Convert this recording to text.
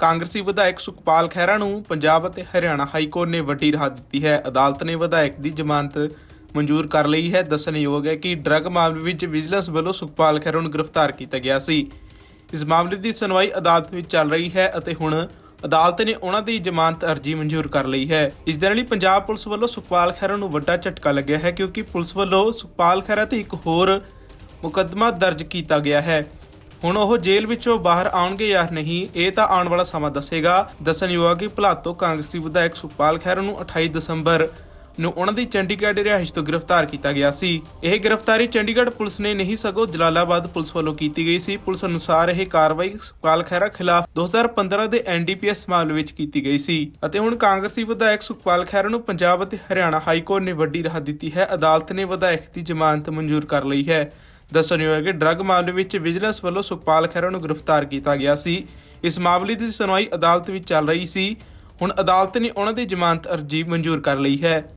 ਕਾਂਗਰਸੀ ਵਿਧਾਇਕ ਸੁਖਪਾਲ ਖਹਿਰਾ ਨੂੰ ਪੰਜਾਬ ਅਤੇ ਹਰਿਆਣਾ ਹਾਈ ਕੋਰਟ ਨੇ ਵੱਡੀ ਰਾਹਤ ਦਿੱਤੀ ਹੈ। ਅਦਾਲਤ ਨੇ ਵਿਧਾਇਕ ਦੀ ਜ਼ਮਾਨਤ ਮਨਜ਼ੂਰ ਕਰ ਲਈ ਹੈ। ਦੱਸਣਯੋਗ ਹੈ ਕਿ ਡਰੱਗ ਮਾਮਲੇ ਵਿੱਚ ਵਿਜੀਲੈਂਸ ਵੱਲੋਂ ਸੁਖਪਾਲ ਖਹਿਰਾ ਨੂੰ ਗ੍ਰਿਫਤਾਰ ਕੀਤਾ ਗਿਆ ਸੀ। ਇਸ ਮਾਮਲੇ ਦੀ ਸੁਣਵਾਈ ਅਦਾਲਤ ਵਿੱਚ ਚੱਲ ਰਹੀ ਹੈ ਅਤੇ ਹੁਣ ਅਦਾਲਤ ਨੇ ਉਹਨਾਂ ਦੀ ਜ਼ਮਾਨਤ ਅਰਜ਼ੀ ਮਨਜ਼ੂਰ ਕਰ ਲਈ ਹੈ। ਇਸ ਦੇ ਨਾਲ ਹੀ ਪੰਜਾਬ ਪੁਲਿਸ ਵੱਲੋਂ ਸੁਖਪਾਲ ਖਹਿਰਾ ਨੂੰ ਵੱਡਾ ਝਟਕਾ ਲੱਗਿਆ ਹੈ ਕਿਉਂਕਿ ਪੁਲਿਸ ਵੱਲੋਂ ਸੁਖਪਾਲ ਖਹਿਰਾ ਤੇ ਇੱਕ ਹੋਰ ਮੁਕੱਦਮਾ ਦਰਜ ਕੀਤਾ ਗਿਆ ਹੈ। ਹੁਣ ਉਹ ਜੇਲ੍ਹ ਵਿੱਚੋਂ ਬਾਹਰ ਆਉਣਗੇ ਜਾਂ ਨਹੀਂ, ਇਹ ਤਾਂ ਆਉਣ ਵਾਲਾ ਸਮਾਂ ਦੱਸੇਗਾ। ਦੱਸਣਯੋਗ ਹੈ ਕਿ ਭਲਾਤੋ ਕਾਂਗਰਸੀ ਵਿਧਾਇਕ ਸੁਖਪਾਲ ਖਹਿਰਾ ਨੂੰ 28 ਦਸੰਬਰ ਨੂੰ ਉਹਨਾਂ ਦੀ ਚੰਡੀਗੜ੍ਹ ਰਿਹਾਇਸ਼ ਤੋਂ ਗ੍ਰਿਫਤਾਰ ਕੀਤਾ ਗਿਆ ਸੀ। ਇਹ ਗ੍ਰਿਫਤਾਰੀ ਚੰਡੀਗੜ੍ਹ ਪੁਲਿਸ ਨੇ ਨਹੀਂ ਸਗੋਂ ਜਲਾਲਾਬਾਦ ਪੁਲਿਸ ਵੱਲੋਂ ਕੀਤੀ ਗਈ ਸੀ। ਪੁਲਿਸ ਅਨੁਸਾਰ ਇਹ ਕਾਰਵਾਈ ਸੁਖਪਾਲ ਖਹਿਰਾ ਖਿਲਾਫ 2015 ਦੇ ਐਨਡੀਪੀਐਸ ਮਾਮਲੇ ਵਿੱਚ ਕੀਤੀ ਗਈ ਸੀ ਅਤੇ ਹੁਣ ਕਾਂਗਰਸੀ ਵਿਧਾਇਕ ਸੁਖਪਾਲ ਖਹਿਰਾ ਨੂੰ ਪੰਜਾਬ ਅਤੇ ਹਰਿਆਣਾ ਹਾਈ ਕੋਰਟ ਨੇ ਵੱਡੀ ਰਾਹਤ ਦਿੱਤੀ ਹੈ। ਅਦਾਲਤ ਨੇ ਵਿਧਾਇਕ ਦੀ ਜ਼ਮਾਨਤ ਮਨਜ਼ੂਰ ਕਰ ਲਈ ਹੈ। ਦੱਸਣਯੋਗ ਹੈ ਕਿ ਡਰੱਗ ਮਾਮਲੇ ਵਿੱਚ ਵਿਜੀਲੈਂਸ ਵੱਲੋਂ ਸੁਖਪਾਲ ਖਹਿਰਾ ਨੂੰ ਗ੍ਰਿਫਤਾਰ ਕੀਤਾ ਗਿਆ ਸੀ। ਇਸ ਮਾਮਲੇ ਦੀ ਸੁਣਵਾਈ ਅਦਾਲਤ ਵਿੱਚ ਚੱਲ ਰਹੀ ਸੀ। ਹੁਣ ਅਦਾਲਤ ਨੇ ਉਹਨਾਂ ਦੀ ਜ਼ਮਾਨਤ ਅਰਜ਼ੀ ਮਨਜ਼ੂਰ ਕਰ ਲਈ ਹੈ।